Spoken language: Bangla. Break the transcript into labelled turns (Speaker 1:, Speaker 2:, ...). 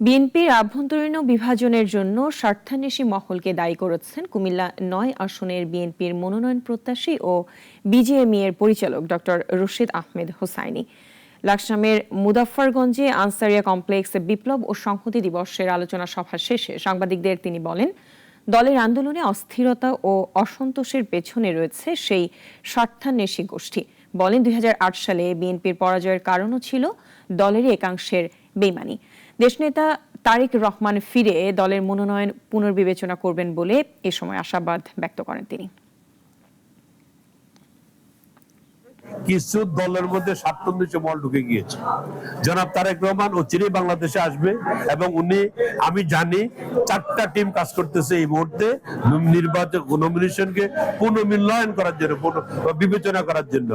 Speaker 1: বিএনপির আভ্যন্তরীণ বিভাজনের জন্য স্বার্থান্বেষী মহলকে দায়ী করেছেন কুমিল্লা নয় আসনের বিএনপির মনোনয়ন প্রত্যাশী ও বিজিএমই এর পরিচালক ডক্টর রশিদ আহমেদ হোসাইনি। লাকসামের মুদাফফরগঞ্জে আনসারিয়া কমপ্লেক্সে বিপ্লব ও সংহতি দিবসের আলোচনা সভা শেষে সাংবাদিকদের তিনি বলেন, দলের আন্দোলনে অস্থিরতা ও অসন্তোষের পেছনে রয়েছে সেই স্বার্থান্বেষী গোষ্ঠী। বলেন, দুই হাজার আট সালে বিএনপির পরাজয়ের কারণও ছিল দলেরই একাংশের বেমানি দেশনেতা তারেক রহমান ফিরে দলের মনোনয়ন পুনর্বিবেচনা করবেন বলে এ সময় আশাবাদ ব্যক্ত করেন তিনি।
Speaker 2: কিছু দলের মধ্যে মল ঢুকে গিয়েছে। জনাব তারেক রহমান ও চিরে বাংলাদেশে আসবে এবং উনি, আমি জানি, চারটা টিম কাজ করতেছে এই মুহূর্তে নির্বাচন নমিনেশনকে পুনর্মূল্যায়ন করার জন্য বিবেচনা করার জন্য।